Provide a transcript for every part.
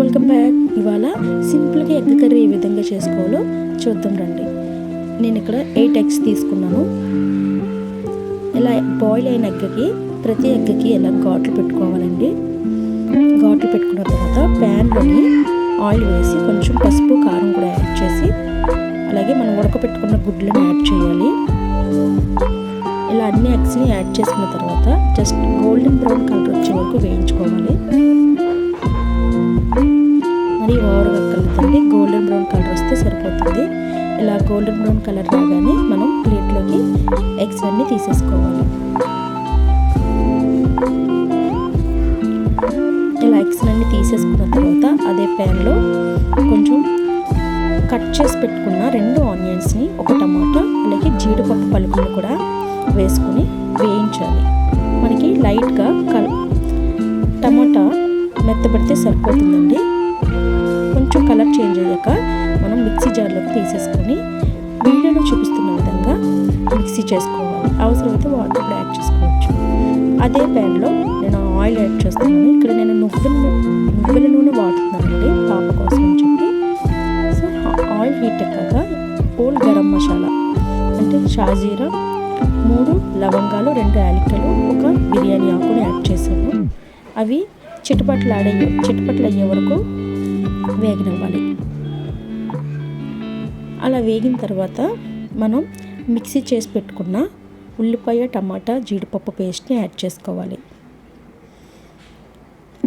Welcome back. ఇవాళ సింపుల్గా egg curry ఏ విధంగా చేసుకోవాలో చూద్దాం రండి. నేను ఇక్కడ ఎయిట్ ఎగ్స్ తీసుకున్నాను. ఇలా బాయిల్ అయిన ఎగ్గకి ప్రతి ఎగ్గకి ఎలా ఘాట్లు పెట్టుకోవాలండి. ఘాట్లు పెట్టుకున్న తర్వాత ప్యాన్లోని ఆయిల్ వేసి కొంచెం పసుపు కారం కూడా యాడ్ చేసి అలాగే మనం ఉడకపెట్టుకున్న గుడ్లను యాడ్ చేయాలి. ఇలా అన్ని ఎగ్స్ని యాడ్ చేసుకున్న తర్వాత జస్ట్ గోల్డెన్ బ్రౌన్ కలర్ వచ్చే వరకు వేయించుకోవాలి. గోల్డెన్ బ్రౌన్ కలర్ రాగానే మనం ప్లేట్లోకి ఎగ్స్ అన్నీ తీసేసుకోవాలి. ఇలా ఎగ్స్ అన్నీ తీసేసుకున్న తర్వాత అదే ప్యాన్లో కొంచెం కట్ చేసి పెట్టుకున్న రెండు ఆనియన్స్ని ఒక టమాటా అలాగే జీడిపప్పు పలుకులు కూడా వేసుకొని వేయించాలి. మనకి లైట్గా కల్ టమాటా మెత్తబడితే సరిపోతుందండి. కొంచెం కలర్ చేంజ్ అయ్యాక మిక్సీ జార్లోకి తీసేసుకొని వీడియోలో చూపిస్తున్న విధంగా మిక్సీ చేసుకోవాలి. అవసరమైతే వాటర్ కూడా యాడ్ చేసుకోవచ్చు. అదే ప్యాన్లో నేను ఆయిల్ యాడ్ చేస్తున్నాను. ఇక్కడ నేను నువ్వుల నువ్వుల నూనె వాడుతున్నానండి పాప కోసం అని చెప్పి. సో ఆయిల్ హీట్ ఎక్కాక ఓల్డ్ గరం మసాలా అంటే షాజీరా మూడు లవంగాలు రెండు యాలక్కలు ఒక బిర్యానీ ఆకుని యాడ్ చేశాను. అవి చిటపట్లు ఆడే చిటపట్లు అయ్యే వరకు వేగనివ్వాలి. అలా వేగిన తర్వాత మనం మిక్సీ చేసి పెట్టుకున్న ఉల్లిపాయ టమాటా జీడిపప్పు పేస్ట్ని యాడ్ చేసుకోవాలి.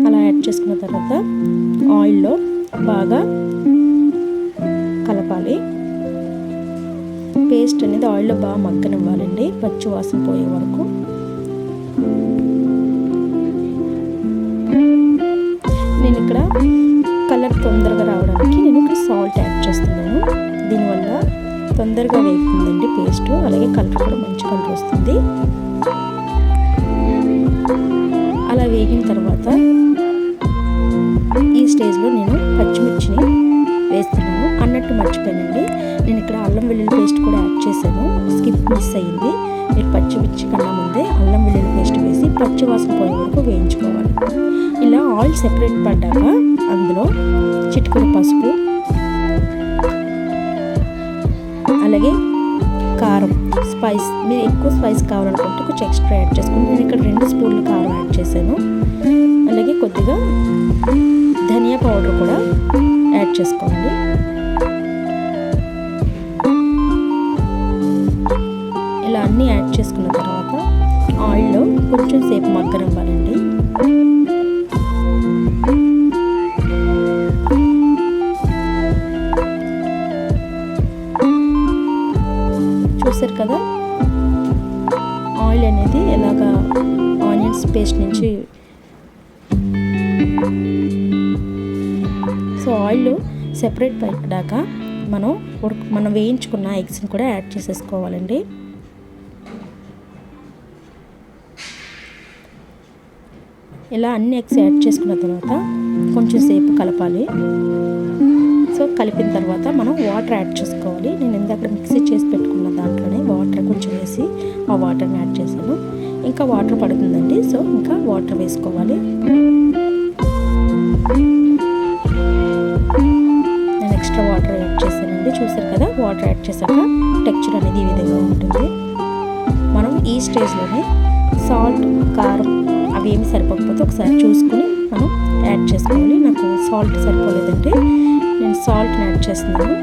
అలా యాడ్ చేసుకున్న తర్వాత ఆయిల్లో బాగా కలపాలి. పేస్ట్ అనేది ఆయిల్లో బాగా మగ్గనివ్వాలండి. పచ్చి వాసన పోయే వరకు. నేను ఇక్కడ కలర్ తొందరగా రావడానికి నేను ఇక్కడ సాల్ట్ యాడ్ చేస్తున్నాను. తొందరగా వేగుతుందండి పేస్ట్. అలాగే కలర్ కూడా మంచి కలర్ వస్తుంది. అలా వేగిన తర్వాత ఈ స్టేజ్లో నేను పచ్చిమిర్చిని వేస్తున్నాను. అన్నట్టు మర్చిపోయానండి. నేను ఇక్కడ అల్లం వెల్లుల్లి పేస్ట్ కూడా యాడ్ చేశాను. స్కిప్ మిస్ అయ్యింది. మీరు పచ్చిమిర్చి కన్నా ముందే అల్లం వెల్లుల్లి పేస్ట్ వేసి పచ్చి వాసన పోయే వరకు వేయించుకోవాలి. ఇలా ఆయిల్ సెపరేట్ పడ్డాక అందులో చిటికెడు పసుపు అలాగే కారం స్పైస్ మీరు ఎక్కువ స్పైస్ కావాలనుకుంటే కొంచెం ఎక్స్ట్రా యాడ్ చేసుకోండి. నేను ఇక్కడ రెండు స్పూన్లు కారం యాడ్ చేశాను. అలాగే కొద్దిగా ధనియా పౌడర్ కూడా యాడ్ చేసుకోండి. ఇలా అన్నీ యాడ్ చేసుకున్న తర్వాత ఆయిల్లో కొంచెం సేపు మగ్గనివ్వాలండి. పేస్ట్ నుంచి సో ఆయిల్ సెపరేట్ పడ్డాక మనం ఉడక మనం వేయించుకున్న ఎగ్స్ని కూడా యాడ్ చేసేసుకోవాలండి. ఇలా అన్ని ఎగ్స్ యాడ్ చేసుకున్న తర్వాత కొంచెం సేపు కలపాలి. సో కలిపిన తర్వాత మనం వాటర్ యాడ్ చేసుకోవాలి. నేను ఇందాక మిక్సీ చేసి పెట్టుకున్న దాంట్లోనే వాటర్ కొంచెం వేసి ఆ వాటర్ని యాడ్ చేశాను. ఇంకా వాటర్ పడుతుందండి. సో ఇంకా వాటర్ వేసుకోవాలి. నేను ఎక్స్ట్రా వాటర్ యాడ్ చేశానండి. చూసారు కదా వాటర్ యాడ్ చేశాక టెక్చర్ అనేది ఈ విధంగా ఉంటుంది. మనం ఈ స్టేజ్లోనే సాల్ట్ కారం అవి ఏమి సరిపోకపోతే ఒకసారి చూసుకుని మనం యాడ్ చేసుకోవాలి. నాకు సాల్ట్ సరిపోలేదంటే నేను సాల్ట్ యాడ్ చేస్తున్నాను.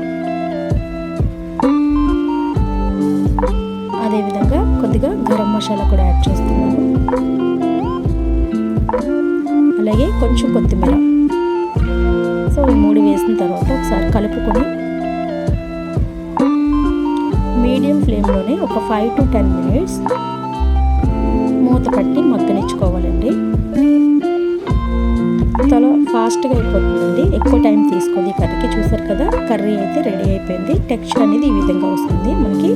అదేవిధంగా కొద్దిగా గరం మసాలా కూడా యాడ్ చేస్తున్నాను. అలాగే కొంచెం కొత్తిమీర. సో ఈ మూడు వేసిన తర్వాత ఒకసారి కలుపుకొని మీడియం ఫ్లేమ్లోనే ఒక ఫైవ్ టు టెన్ మినిట్స్ మూత పట్టి ఫాస్ట్గా అయిపోతుందండి. ఎక్కువ టైం తీసుకుంది కర్రీకి చూసారు కదా కర్రీ అయితే రెడీ అయిపోయింది. టెక్స్చర్ అనేది ఈ విధంగా వస్తుంది. మనకి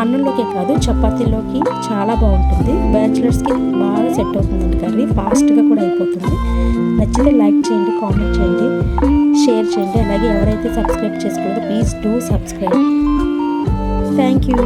అన్నంలోకే కాదు చపాతీలోకి చాలా బాగుంటుంది. బ్యాచిలర్స్కి బాగా సెట్ అవుతుందండి కర్రీ. ఫాస్ట్గా కూడా అయిపోతుంది. నచ్చితే లైక్ చేయండి కామెంట్ చేయండి షేర్ చేయండి. అలాగే ఎవరైతే subscribe చేసుకోలేదో please do subscribe. Thank you.